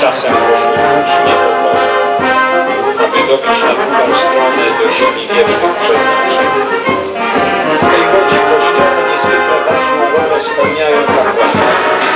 Czasem poszło już nie po polu, aby dobić na drugą stronę do ziemi wiecznych przeznaczeń. W tej wodzie kościoły niezwykle ważną rolę spełniają kapłani.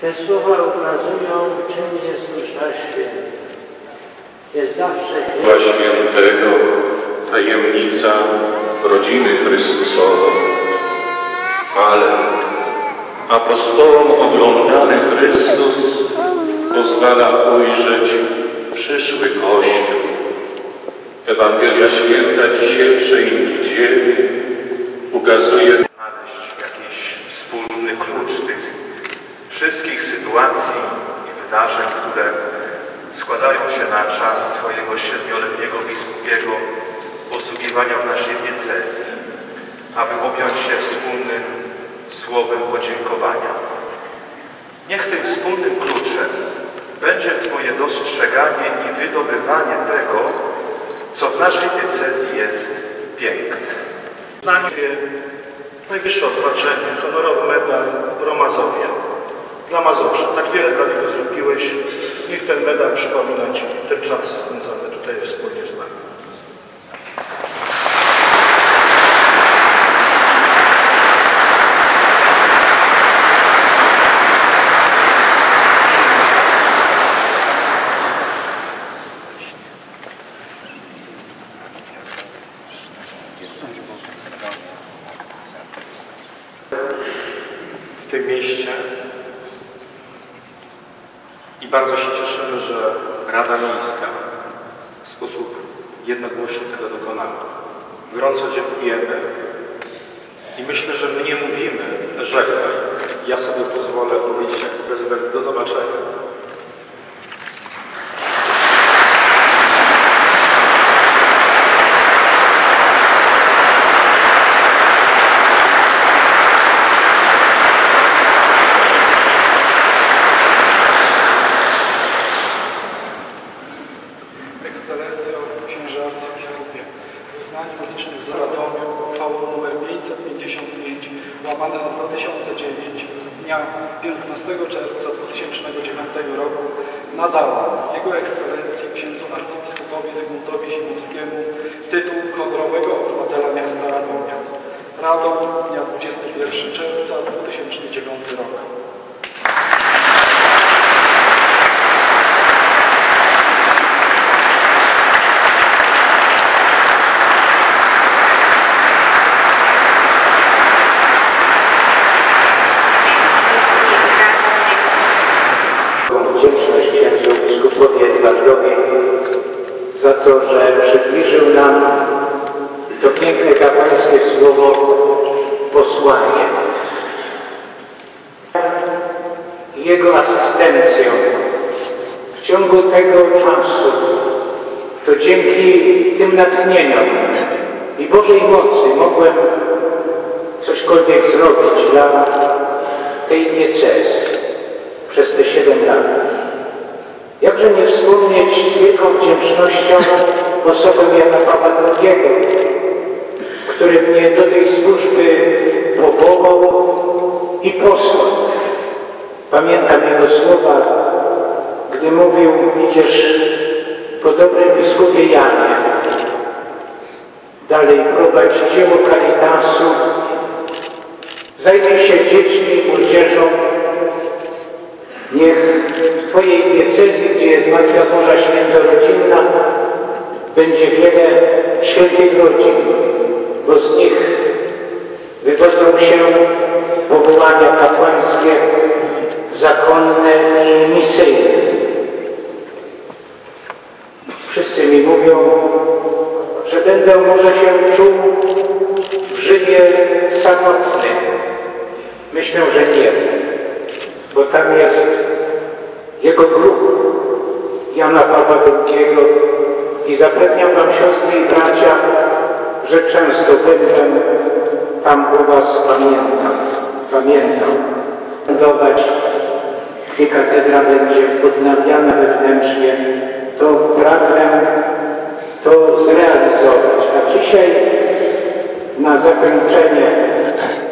Te słowa ukazują, czym jest msza święta. Jest zawsze Dla świętego tajemnica rodziny Chrystusowej. Ale apostołom oglądany Chrystus pozwala ujrzeć przyszły Kościół. Ewangelia Święta dzisiejszej niedzieli ukazuje czas Twojego siedmioletniego biskupiego posługiwania w naszej diecezji, aby objąć się wspólnym słowem podziękowania. Niech tym wspólnym kluczem będzie Twoje dostrzeganie i wydobywanie tego, co w naszej diecezji jest piękne. Na niebie najwyższe odznaczenie, honorowy medal Bromazowia. Dla Mazowsza. Tak wiele dla niego zrobiłeś. Niech ten medal przypomina Ci ten czas spędzony tutaj wspólnie z nami. w tym mieście i bardzo się cieszymy, że Rada Miejska w sposób jednogłośny tego dokonała. Gorąco dziękujemy i myślę, że my nie mówimy żegnaj. Ja sobie pozwolę powiedzieć jako prezydent do zobaczenia. Z Radomiu uchwałą nr 555 łamane na 2009 z dnia 15 czerwca 2009 roku nadała Jego Ekscelencji księdzu arcybiskupowi Zygmuntowi Zimowskiemu tytuł honorowego obywatela miasta Radomia. Radom dnia 21 czerwca 2009 rok. To, że przybliżył nam to piękne kapłańskie słowo posłanie. Jego asystencją w ciągu tego czasu, to dzięki tym natchnieniom i Bożej mocy mogłem cośkolwiek zrobić dla tej diecezji. przez te siedem lat. Jakże nie wspomnieć z wielką wdzięcznością osobę Jana Pawła II, który mnie do tej służby powołał i posłał. Pamiętam jego słowa, gdy mówił, idziesz po dobrym biskupie Janie, dalej prowadź dzieło Caritasu, zajmij się dziećmi młodzieżą, Niech w Twojej diecezji, gdzie jest Matka Boża Świętorodzinna, będzie wiele świętych rodzin, bo z nich wywodzą się powołania kapłańskie, zakonne i misyjne. Wszyscy mi mówią, że będę może się czuł w Rzymie samotny. Myślę, że nie bo tam jest jego grób Jana Pawła II i zapewniam Wam siostry i bracia, że często będę tam u Was pamiętam, pamiętał. Budować, gdzie katedra będzie odnawiana wewnętrznie, to pragnę to zrealizować. A dzisiaj na zakończenie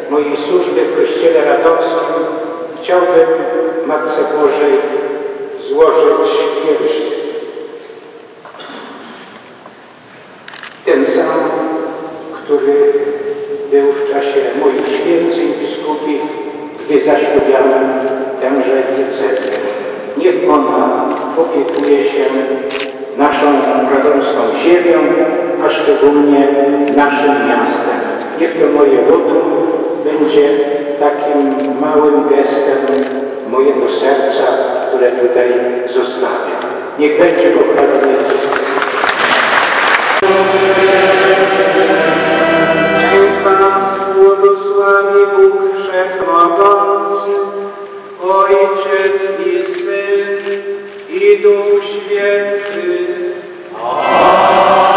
mojej służby w Kościele Radomskim chciałbym Matce Bożej złożyć pierś. Ten sam, który był w czasie moich święceń biskupich, gdy zaślubiałem tęże diecezję. Niech ona opiekuje się naszą radomską ziemią, a szczególnie naszym miastem. Niech to moje wotum będzie takim małym gestem mojego serca, które tutaj zostawiam. Niech będzie pochwalony Jezus. Niech Was błogosławi Bóg Wszechmogący, Ojciec i Syn i Duch Święty. Amen.